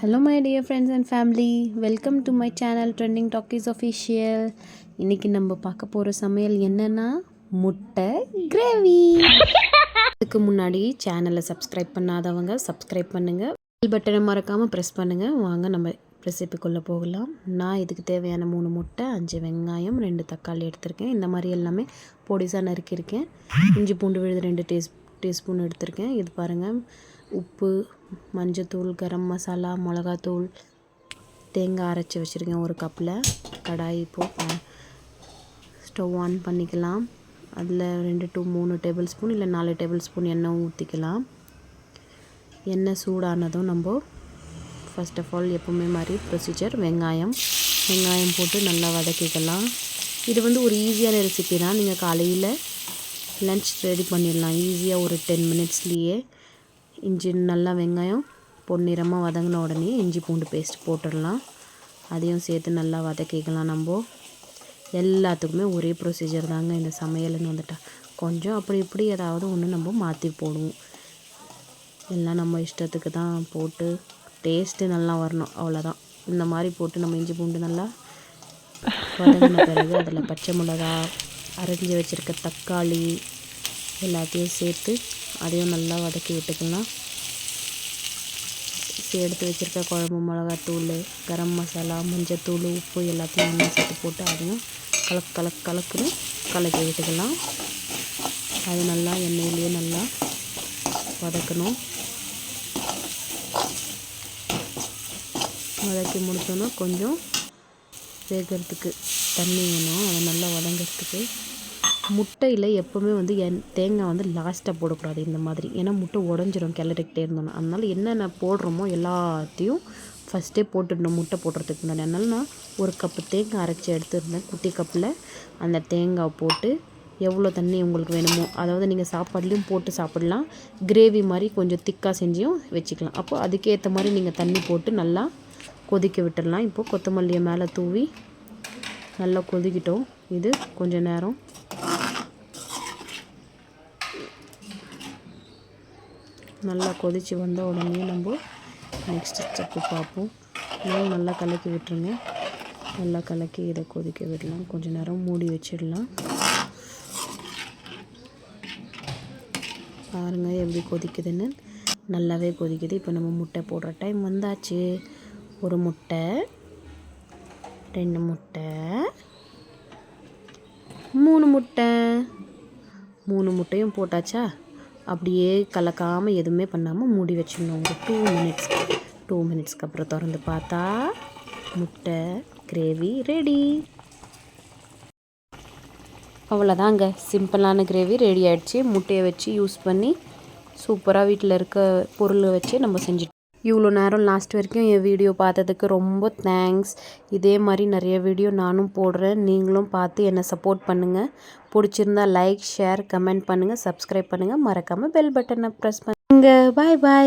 Hello my dear friends and family welcome to my channel trending talkies official இன்றைக்கி நம்ம பார்க்க போகிற சமையல் என்னென்னா முட்டை கிரேவி அதுக்கு முன்னாடி சேனலை சப்ஸ்கிரைப் பண்ணாதவங்க சப்ஸ்கிரைப் பண்ணுங்கள் பெல் பட்டனை மறக்காமல் ப்ரெஸ் பண்ணுங்கள் வாங்க நம்ம ரெசிபிக்குள்ளே போகலாம். நான் இதுக்கு தேவையான மூணு முட்டை அஞ்சு வெங்காயம் ரெண்டு தக்காளி எடுத்திருக்கேன். இந்த மாதிரி எல்லாமே பொடிசாக நறுக்கியிருக்கேன். இஞ்சி பூண்டு விழுது ரெண்டு டீஸ் டீஸ்பூன் எடுத்திருக்கேன். இது பாருங்கள் உப்பு மஞ்சத்தூள் கரம் மசாலா மிளகாத்தூள் தேங்காய் அரைச்சி வச்சுருக்கேன் ஒரு கப்பில் கடாய் இப்போது ஸ்டவ் ஆன் பண்ணிக்கலாம். அதில் ரெண்டு டு மூணு டேபிள் ஸ்பூன் இல்லை நாலு டேபிள் ஸ்பூன் எண்ணெய் ஊற்றிக்கலாம் எண்ணெய் சூடானதும் நம்ம ஃபஸ்ட் ஆஃப் ஆல் எப்போவுமே மாதிரி ப்ரொசீஜர் வெங்காயம் வெங்காயம் போட்டு நல்லா வதக்கிக்கலாம். இது வந்து ஒரு ஈஸியான ரெசிபி தான். நீங்கள் காலையில் லன்ச் ரெடி பண்ணிடலாம். ஈஸியாக ஒரு டென் மினிட்ஸ்லேயே இஞ்சி நல்லா வெங்காயம் பொன்னிறமாக வதங்கின உடனே இஞ்சி பூண்டு பேஸ்ட் போட்டுடலாம். அதையும் சேர்த்து நல்லா வதக்கிக்கலாம் நம்ம. எல்லாத்துக்குமே ஒரே ப்ரொசீஜர் தாங்க இந்த சமையல்னு வந்துட்டா. கொஞ்சம் அப்படி இப்படி ஏதாவது ஒன்று நம்ம மாற்றி போடுவோம். எல்லாம் நம்ம இஷ்டத்துக்கு தான் போட்டு டேஸ்ட்டு நல்லா வரணும் அவ்வளோதான் இந்த மாதிரி போட்டு நம்ம இஞ்சி பூண்டு நல்லா வதங்கின பிறகு அதில் பச்சை மிளகா அரைஞ்சி வச்சுருக்க தக்காளி எல்லாத்தையும் சேர்த்து அதையும் நல்லா வதக்கி விட்டுக்கலாம். எடுத்து வச்சுருக்க குழம்பு மிளகாத்தூள் கரம் மசாலா மஞ்சத்தூள் உப்பு எல்லாத்தையும் ஒன்றா சேர்த்து போட்டு அதையும் கலக்கு கலக்கு கலக்குன்னு கலக்கி விட்டுக்கலாம். அது நல்லா எண்ணெயிலேயே நல்லா வதக்கணும். வதக்கி முடித்தோன்னா கொஞ்சம் வேகிறதுக்கு தண்ணி வேணும். அதை நல்லா வதங்கிறதுக்கு. முட்டையில் எப்போவுமே வந்து என் தேங்காய் வந்து லாஸ்ட்டாக போடக்கூடாது இந்த மாதிரி. ஏன்னா முட்டை உடஞ்சிரும் கிளறிக்கிட்டே இருந்தோம் அதனால் என்னென்ன போடுறோமோ எல்லாத்தையும் ஃபஸ்ட்டே போட்டுடணும் முட்டை போடுறதுக்கு முன்னாடி. அதனால் நான் ஒரு கப்பு தேங்காய் அரைச்சி எடுத்துருந்தேன் குட்டி கப்பில் அந்த தேங்காய் போட்டு எவ்வளோ தண்ணி உங்களுக்கு வேணுமோ அதாவது நீங்கள் சாப்பாட்லேயும் போட்டு சாப்பிட்லாம். கிரேவி மாதிரி கொஞ்சம் திக்காக செஞ்சியும் வச்சுக்கலாம். அப்போது அதுக்கேற்ற மாதிரி நீங்கள் தண்ணி போட்டு நல்லா கொதிக்க விட்டுடலாம். இப்போது கொத்தமல்லியை மேலே தூவி நல்லா கொதிக்கிட்டோம். இது கொஞ்சம் நேரம் நல்லா கொதித்து வந்த உடனே நம்ம நெக்ஸ்ட்டு ஸ்டெப்பு பார்ப்போம். இன்னும் நல்லா கலக்கி விட்டுருங்க. நல்லா கலக்கி இதை கொதிக்க விடலாம். கொஞ்சம் நேரம் மூடி வச்சிடலாம். பாருங்கள் எப்படி கொதிக்குதுன்னு. நல்லாவே கொதிக்குது. இப்போ நம்ம முட்டை போடுற டைம் வந்தாச்சு. ஒரு முட்டை ரெண்டு முட்டை மூணு முட்டை. மூணு முட்டையும் போட்டாச்சா? அப்படியே கலக்காமல் எதுவுமே பண்ணாமல் மூடி வச்சிடணும். ஒரு டூ மினிட்ஸ் டூ மினிட்ஸ்க்கு அப்புறம் திறந்து பார்த்தா முட்டை கிரேவி ரெடி அவ்வளோதாங்க சிம்பிளான கிரேவி ரெடி ஆகிடுச்சு முட்டையை வச்சு யூஸ் பண்ணி சூப்பராக வீட்டில் இருக்க பொருளை வச்சு நம்ம செஞ்சுட்டோம் இவ்வளோ நேரம் லாஸ்ட் வரைக்கும் என் வீடியோ பார்த்ததுக்கு ரொம்ப தேங்க்ஸ் இதே மாதிரி நிறைய வீடியோ நானும் போடுறேன். நீங்களும் பார்த்து என்னை சப்போர்ட் பண்ணுங்கள் பிடிச்சிருந்தா லைக் ஷேர் கமெண்ட் பண்ணுங்கள் சப்ஸ்கிரைப் பண்ணுங்கள் மறக்காமல் பெல் பட்டனை ப்ரெஸ் பண்ணுங்கள் பாய் பாய்